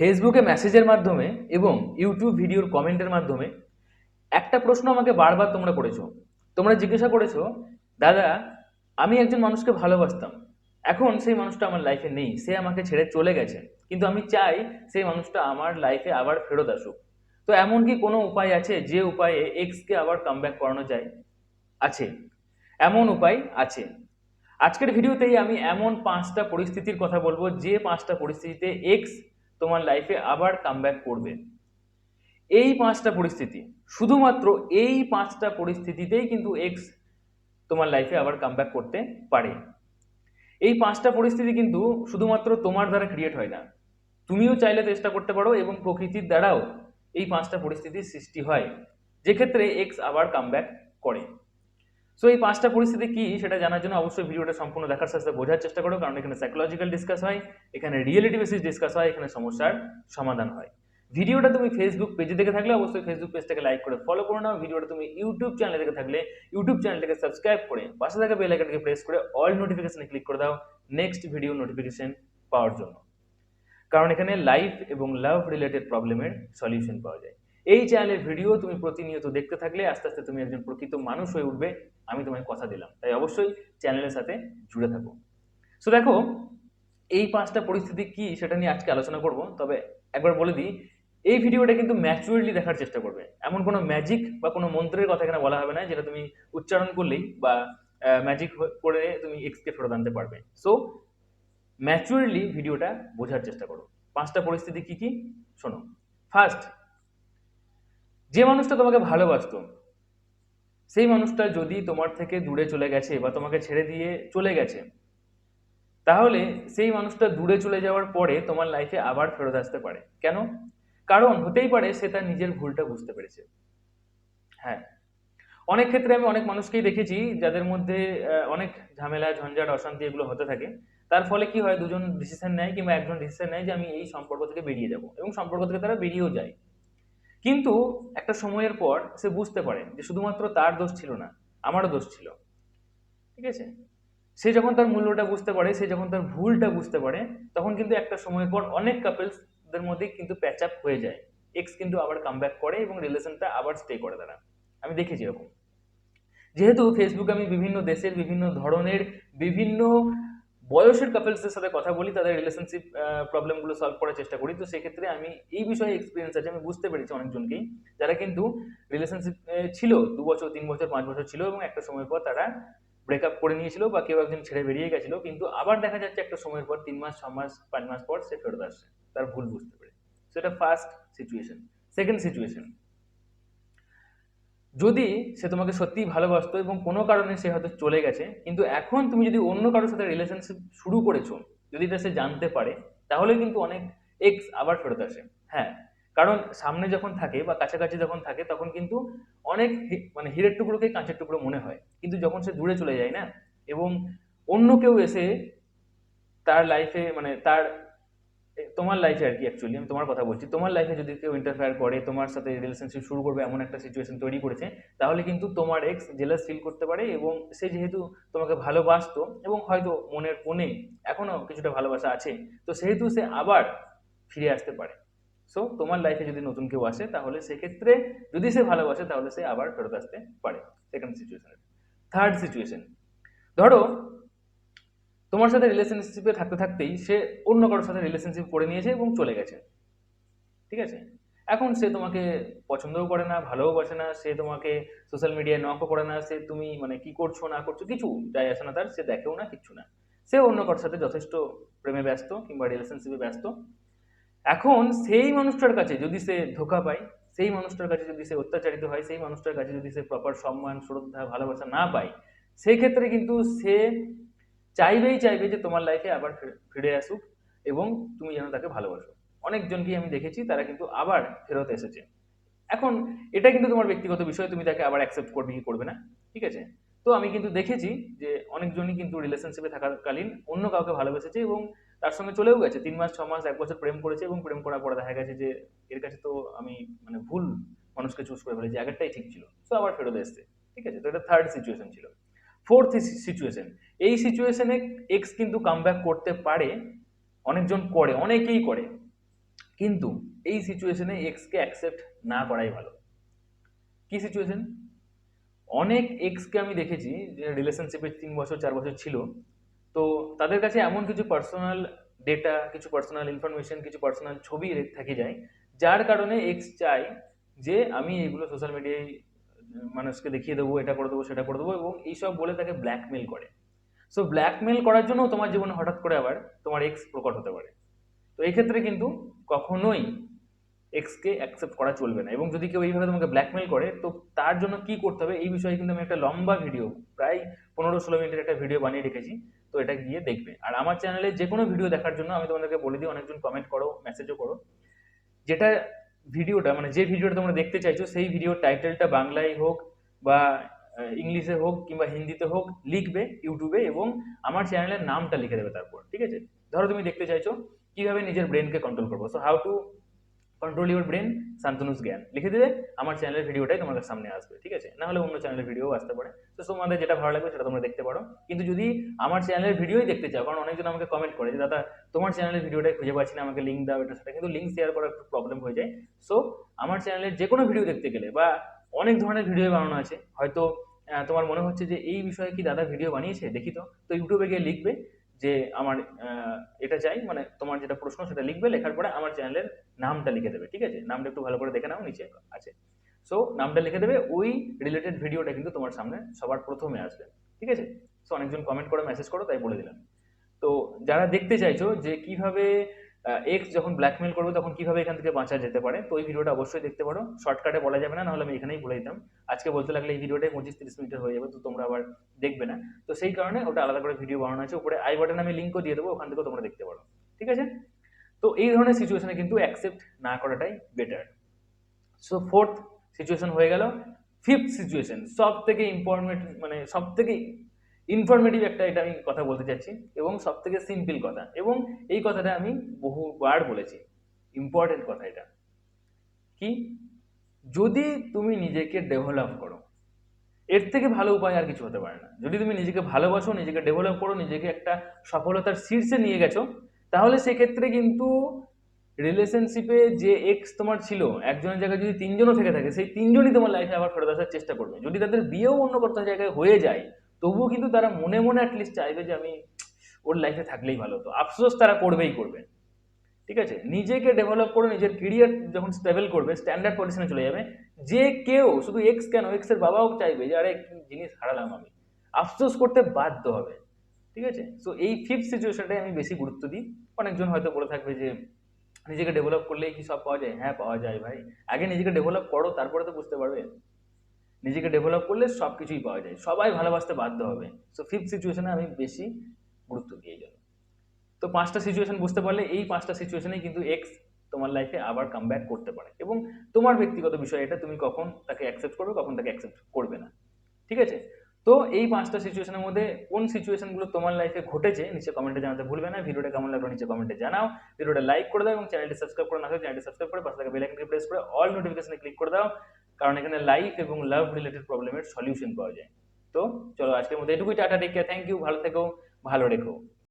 ফেসবুকে মেসেজের মাধ্যমে এবং ইউটিউব ভিডিওর কমেন্টের মাধ্যমে একটা প্রশ্ন আমাকে বারবার তোমরা করেছ। তোমরা জিজ্ঞাসা করেছ, দাদা, আমি একজন মানুষকে ভালোবাসতাম। এখন সেই মানুষটা আমার লাইফে নেই। সে আমাকে ছেড়ে চলে গেছে। কিন্তু আমি চাই সেই মানুষটা আমার লাইফে আবার ফেরত আসুক। তো এমন কি কোনো উপায় আছে যে উপায়ে এক্সকে আবার কামব্যাক করানো যায়? আছে। এমন উপায় আছে। আজকের ভিডিওতেই আমি এমন পাঁচটা পরিস্থিতির কথা বলব যে পাঁচটা পরিস্থিতিতে এক্স তোমার লাইফে আবার কামব্যাক করবে। এই পাঁচটা পরিস্থিতি, শুধুমাত্র এই পাঁচটা পরিস্থিতিতেই কিন্তু এক্স তোমার লাইফে আবার কামব্যাক করতে পারে। এই পাঁচটা পরিস্থিতি কিন্তু শুধুমাত্র তোমার দ্বারা ক্রিয়েট হয় না, তুমিও চাইলে চেষ্টা করতে পারো এবং প্রকৃতির দ্বারাও এই পাঁচটা পরিস্থিতির সৃষ্টি হয়। যেক্ষেত্রে এক্স আবার কামব্যাক করে। সো এই পাঁচটা পরিস্থিতি কি সেটা জানার জন্য অবশ্যই ভিডিওটা সম্পূর্ণ দেখার সাথে বোঝার চেষ্টা করো, কারণ এখানে সাইকোলজিক্যাল ডিসকাস হয়, এখানে রিয়েলিটি বেসিস ডিসকাস হয়, এখানে সমস্যার সমাধান হয়। ভিডিওটা তুমি ফেসবুক পেজে দেখে থাকলে অবশ্যই ফেসবুক পেজটাকে লাইক করে ফলো করে নাও। ভিডিওটা তুমি ইউটিউব চ্যানেলে দেখে থাকলে ইউটিউব চ্যানেলটাকে সাবস্ক্রাইব করে পাশে থাকা বেল আইকনটাকে প্রেস করে অল নোটিফিকেশনে ক্লিক করে দাও নেক্সট ভিডিও নোটিফিকেশন পাওয়ার জন্য। কারণ এখানে লাইফ এবং লাভ রিলেটেড প্রবলেমের সলিউশন পাওয়া যায়। এই চ্যানেলের ভিডিও তুমি প্রতিনিয়ত দেখতে থাকলে আস্তে আস্তে তুমি একজন প্রকৃত মানুষ হয়ে উঠবে, আমি তোমায় কথা দিলাম। তাই অবশ্যই চ্যানেলের সাথে জুড়ে থাকো। সো দেখো, এই পাঁচটা পরিস্থিতি কি সেটা নিয়ে আজকে আলোচনা করব, তবে একবার বলে দিই, এই ভিডিওটা কিন্তু ম্যাচুয়ারলি দেখার চেষ্টা করবে। এমন কোনো ম্যাজিক বা কোনো মন্ত্রের কথা এখানে বলা হবে না, যেটা তুমি উচ্চারণ করলেই বা ম্যাজিক করে তুমি এক্সকে ফেরত আনতে পারবে। সো ম্যাচুয়ারলি ভিডিওটা বোঝার চেষ্টা করো। পাঁচটা পরিস্থিতি কি কি? শোনো। ফার্স্ট যে মানুষটা তোমাকে ভালোবাসতো, সেই মানুষটা যদি তোমার থেকে দূরে চলে গেছে বা তোমাকে ছেড়ে দিয়ে চলে গেছে, তাহলে সেই মানুষটা দূরে চলে যাওয়ার পরে তোমার লাইফে আবার ফেরত আসতে পারে। কেন? কারণ হতেই পারে সে তার নিজের ভুলটা বুঝতে পেরেছে। হ্যাঁ। অনেক ক্ষেত্রে আমি অনেক মানুষকেই দেখেছি যাদের মধ্যে অনেক ঝামেলা, ঝঞ্ঝাট, অশান্তি এগুলো হতে থাকে। তার ফলে কি হয়, দুজন ডিসিশন নেয় কিংবা একজন ডিসিশন নেয় যে আমি এই সম্পর্ক থেকে বেরিয়ে যাব এবং সম্পর্ক থেকে তারা বেরিয়েও যায়। কিন্তু একটা সময়ের পর সে বুঝতে পারে যে শুধুমাত্র তার দোষ ছিল না, আমারও দোষ ছিল। ঠিক আছে? সে যখন তার মূল্যটা বুঝতে পারে, সে যখন তার ভুলটা বুঝতে পারে, তখন কিন্তু একটা সময়ের পর অনেক কাপলসদের মধ্যে কিন্তু প্যাচ আপ হয়ে যায়। এক্স কিন্তু আবার কামব্যাক করে এবং রিলেশনটা আবার স্টে করে তারা। আমি দেখেছি এরকম। যেহেতু ফেসবুকে আমি বিভিন্ন দেশের বিভিন্ন ধরনের বিভিন্ন বয়সের কাপলসদের সাথে কথা বলি, তাদের রিলেশনশিপ প্রবলেমগুলো সলভ করার চেষ্টা করি। তো সেক্ষেত্রে আমি এই বিষয়ে এক্সপিরিয়েন্স আছে, আমি বুঝতে পেরেছি অনেকজনকেই, যারা কিন্তু রিলেশনশিপ ছিল, দু বছর, তিন বছর, পাঁচ বছর ছিল এবং একটা সময় পর তারা ব্রেকআপ করে নিয়েছিল বা কেউ একজন ছেড়ে বেরিয়ে গেছিল, কিন্তু আবার দেখা যাচ্ছে একটা সময়ের পর, তিন মাস ছ মাস, পাঁচ মাস পর সে ফেরত আসছে। তার ভুল বুঝতে পেরে সেটা ফার্স্ট সিচুয়েশন সেকেন্ড সিচুয়েশন যদি সে তোমাকে সত্যিই ভালোবাসতো এবং কোনো কারণে সে হয়তো চলে গেছে, কিন্তু এখন তুমি যদি অন্য কারোর সাথে রিলেশনশিপ শুরু করেছ, যদি এটা সে জানতে পারে, তাহলে কিন্তু অনেক এক্স আবার ফেরত আসে। হ্যাঁ কারণ সামনে যখন থাকে বা কাছাকাছি যখন থাকে, তখন কিন্তু অনেক মানে হিরের টুকরোকে কাঁচের টুকরো মনে হয়। কিন্তু যখন সে দূরে চলে যায় না, এবং অন্য কেউ এসে তার লাইফে মানে তার তোমার লাইফে আর কি অ্যাকচুয়ালি আমি তোমার কথা বলছি। তোমার লাইফে যদি কেউ ইন্টারফেয়ার করে, তোমার সাথে রিলেশনশিপ শুরু করবে, এমন একটা সিচুয়েশন তৈরি করেছে, তাহলে কিন্তু তোমার এক্স জেলাস ফিল করতে পারে এবং সে যেহেতু তোমাকে ভালোবাসতো এবং হয়তো মনের কোণে এখনও কিছুটা ভালোবাসা আছে, তো সেহেতু সে আবার ফিরে আসতে পারে। সো তোমার লাইফে যদি নতুন কেউ আসে, তাহলে সেক্ষেত্রে যদি সে ভালোবাসে, তাহলে সে আবার ফেরত আসতে পারে সেকেন্ড সিচুয়েশন থার্ড সিচুয়েশন ধরো তোমার সাথে রিলেশনশিপে থাকতে থাকতেই সে অন্য কারোর সাথে রিলেশনশিপ করে নিয়েছে এবং চলে গেছে। ঠিক আছে? এখন সে তোমাকে পছন্দও করে না, ভালোও বাসে না, সে তোমাকে সোশ্যাল মিডিয়ায় নকও করে না, সে তুমি মানে কি করছ, না করছ, কিছু যাই আসে না তার, সে দেখেও না কিচ্ছু না। সে অন্য কারোর সাথে যথেষ্ট প্রেমে ব্যস্ত কিংবা রিলেশনশিপে ব্যস্ত। এখন সেই মানুষটার কাছে যদি সে ধোকা পায়, সেই মানুষটার কাছে যদি সে অত্যাচারিত হয়, সেই মানুষটার কাছে যদি সে প্রপার সম্মান, শ্রদ্ধা, ভালোবাসা না পায় সেই ক্ষেত্রে কিন্তু সে চাইবেই চাইবে যে তোমার লাইফে আবার ফিরে- আসুক এবং তুমি যেন তাকে ভালোবাসো। অনেকজনকেই আমি দেখেছি, তারা কিন্তু আবার ফেরত এসেছে। এখন এটা কিন্তু তোমার ব্যক্তিগত বিষয়, তুমি তাকে আবার অ্যাকসেপ্ট করবে কি করবে না, ঠিক আছে? তো আমি কিন্তু দেখেছি যে অনেকজনই কিন্তু রিলেশনশিপে থাকাকালীন অন্য কাউকে ভালোবেসেছে এবং তার সঙ্গে চলেও গেছে। তিন মাস, ছ মাস, এক বছর প্রেম করেছে এবং প্রেম করার পরে দেখা গেছে যে এর কাছে তো আমি মানে ভুল মানুষকে চুজ করে ফেলেছি, আগেরটাই ঠিক ছিল। তো আবার ফেরত এসছে, ঠিক আছে? তো এটা থার্ড সিচুয়েশন ছিল। ফোর্থ সিচুয়েশন এই সিচুয়েশনে এক্স কিন্তু কামব্যাক করতে পারে অনেকজন করে, অনেকেই করে। কিন্তু এই সিচুয়েশনে এক্সকে অ্যাকসেপ্ট না করাই ভালো। কি সিচুয়েশন অনেক এক্সকে আমি দেখেছি, যে রিলেশনশিপে তিন বছর, চার বছর ছিল। তো তাদের কাছে এমন কিছু পার্সোনাল ডেটা কিছু পার্সোনাল ইনফরমেশন কিছু পার্সোনাল ছবি থেকে যায়, যার কারণে এক্স চায় যে আমি এগুলো সোশ্যাল মিডিয়ায় মানুষকে দেখিয়ে দেবো, এটা করে দেবো, সেটা করে দেবো এবং এইসব বলে তাকে ব্ল্যাকমেল করে। সো ব্ল্যাকমেল করার জন্য তোমার জীবনে হঠাৎ করে আবার তোমার এক্স প্রকট হতে পারে। তো এই ক্ষেত্রে কিন্তু কখনোই এক্সকে অ্যাকসেপ্ট করা চলবে না এবং যদি কেউ এইভাবে তোমাকে ব্ল্যাকমেল করে, তো তার জন্য কি করতে হবে? এই বিষয়ে কিন্তু আমি একটা লম্বা ভিডিও প্রায় পনেরো ষোলো মিনিটের একটা ভিডিও বানিয়ে রেখেছি। তো এটা গিয়ে দেখবে। আর আমার চ্যানেলে যে কোনো ভিডিও দেখার জন্য আমি তোমাদেরকে বলে দিই, অনেকজন কমেন্ট করো মেসেজও করো। যেটা ভিডিওটা মানে যে ভিডিওটা তোমরা দেখতে চাইছো, সেই ভিডিওর টাইটেলটা বাংলায় হোক বা ইংলিশে হোক কিংবা হিন্দিতে হোক লিখবে ইউটিউবে এবং আমার চ্যানেলের নামটা লিখে দেবে তারপর, ঠিক আছে? ধরো তুমি দেখতে চাইছো, কীভাবে নিজের ব্রেনকে কন্ট্রোল করব? So how to control your brain Shantanu's জ্ঞান। লিখে দিলে আমার চ্যানেলের ভিডিওটাই তোমাদের সামনে আসবে, ঠিক আছে? না হলে অন্য চ্যানেলের ভিডিও আসতে পারে। তো তোমাদের যেটা ভালো লাগবে সেটা তোমরা দেখতে পারো। কিন্তু যদি আমার চ্যানেলের ভিডিওই দেখতে চাও, কারণ অনেকজন আমাকে কমেন্ট করে যে, দাদা, তোমার চ্যানেলের ভিডিওটাই খুঁজে পাচ্ছি না, আমাকে লিঙ্ক দাও, এটা সেটা। কিন্তু লিঙ্ক শেয়ার করার একটু প্রবলেম হয়ে যায়। সো আমার চ্যানেলের যে কোনো ভিডিও দেখতে গেলে বা অনেক ধরনের ভিডিও বানানো আছে, হয়তো তোমার মনে হচ্ছে যে, এই বিষয়ে কি দাদা ভিডিও বানিয়েছে? দেখি তো। তো ইউটিউবে গিয়ে লিখবে যে আমার এটা চাই মানে তোমার যেটা প্রশ্ন সেটা লিখবে, লেখার পরে আমার চ্যানেলের নামটা লিখে দেবে, ঠিক আছে? নামটা একটু ভালো করে দেখে নাও, নিচে আছে। সো নামটা লিখে দেবে, ওই রিলেটেড ভিডিওটা কিন্তু তোমার সামনে সবার প্রথমে আসবে, ঠিক আছে? সো অনেকজন কমেন্ট করে মেসেজ করো, তাই বলে দিলাম। তো যারা দেখতে চাইছো যে কীভাবে এক্স যখন ব্ল্যাকমেল করবে তখন কীভাবে এখান থেকে বাঁচা যেতে পারে? তো ওই ভিডিওটা অবশ্যই দেখতে পারো। শর্টকাটে বলা যাবে না, নাহলে আমি এখানেই বলে দিতাম আজকে বলতে লাগলে এই ভিডিওটাই পঁচিশ তিরিশ মিনিটের হয়ে যাবে, তো তোমরা আবার দেখবে না। তো সেই কারণে ওটা আলাদা করে ভিডিও বানানো আছে। উপরে আই বাটনে আমি লিঙ্কও দিয়ে দেবো, ওখান থেকেও তোমরা দেখতে পারো। ঠিক আছে? তো এই ধরনের সিচুয়েশনে কিন্তু অ্যাকসেপ্ট না করাটাই বেটার সো ফোর্থ সিচুয়েশন হয়ে গেল। ফিফথ সিচুয়েশন সব থেকে ইম্পর্টেন্ট মানে সব থেকে ইনফরমেটিভ একটা এটা আমি কথা বলতে চাচ্ছি এবং সব থেকে সিম্পল কথা এবং এই কথাটা আমি বহুবার বলেছি। ইম্পর্টেন্ট কথা এটা। কি? যদি তুমি নিজেকে ডেভেলপ করো, এর থেকে ভালো উপায় আর কিছু হতে পারে না। যদি তুমি নিজেকে ভালোবাসো, নিজেকে ডেভেলপ করো, নিজেকে একটা সফলতার শীর্ষে নিয়ে গেছো, তাহলে সেক্ষেত্রে কিন্তু রিলেশনশিপে যে এক্স তোমার ছিল, একজনের জায়গায় যদি তিনজনও থেকে থাকে, সেই তিনজনই তোমার লাইফে আবার ফেরত আসার চেষ্টা করবে। যদি তাদের বিয়েও অন্য কোথাও জায়গায় হয়ে যায় তবুও কিন্তু তারা মনে মনে অ্যাটলিস্ট চাইবে যে আমি ওর লাইফে থাকলেই ভালো। হতো আফসোস তারা করবেই করবে। ঠিক আছে? নিজেকে ডেভেলপ করে নিজের কেরিয়ার যখন স্টেবল করবে স্ট্যান্ডার্ড পজিশনে চলে যাবে, যে কেউ, শুধু এক্স কেন এক্সের বাবাও চাইবে যে, আরে জিনিস হারালাম আমি। আফসোস করতে বাধ্য হবে। ঠিক আছে? সো এই ফিফথ সিচুয়েশনটাই আমি বেশি গুরুত্ব দিই। অনেকজন হয়তো বলে থাকবে যে, নিজেকে ডেভেলপ করলেই কি সব পাওয়া যায়? হ্যাঁ পাওয়া যায় ভাই। আগে নিজেকে ডেভেলপ করো, তারপরে তো বুঝতে পারবে। নিজেকে ডেভেলপ করলে সব কিছুই পাওয়া যায়। সবাই ভালোবাসতে বাধ্য হবে। সো ফিফথ সিচুয়েশনে আমি বেশি গুরুত্ব এই জন্য। তো পাঁচটা সিচুয়েশন বুঝতে পারলে এই পাঁচটা সিচুয়েশনে কিন্তু এক্স তোমার লাইফে আবার কাম করতে পারে। এবং তোমার ব্যক্তিগত বিষয় এটা, তুমি কখন তাকে অ্যাকসেপ্ট করবে, কখন তাকে অ্যাকসেপ্ট করবে না। ঠিক আছে? তো এই পাঁচটা সিচুয়েশনের মধ্যে কোন সিচুয়েশনগুলো তোমার লাইফে ঘটেছে, নিচে কমেন্টে জানাতে ভুলবে না। ভিডিওটা কেমন লাগল নিচে কমেন্টে জানাও। ভিডিওটা লাইক করে দাও এবং চ্যানেলটি সাবস্ক্রাইব করে না চ্যানেলটি সাবস্ক্রাইব করে পাশে থাকা বেল আইকনটি প্রেস করে অল নোটিফিকেশনে ক্লিক করে দাও। কারণ এখানে লাইফ এবং লাভ রিলেটেড প্রবলেমের সলিউশন পাওয়া যায়। তো চলো আজকের মধ্যে এটুকুই, tata take care thank you ভালো থেকো, ভালো রেখো।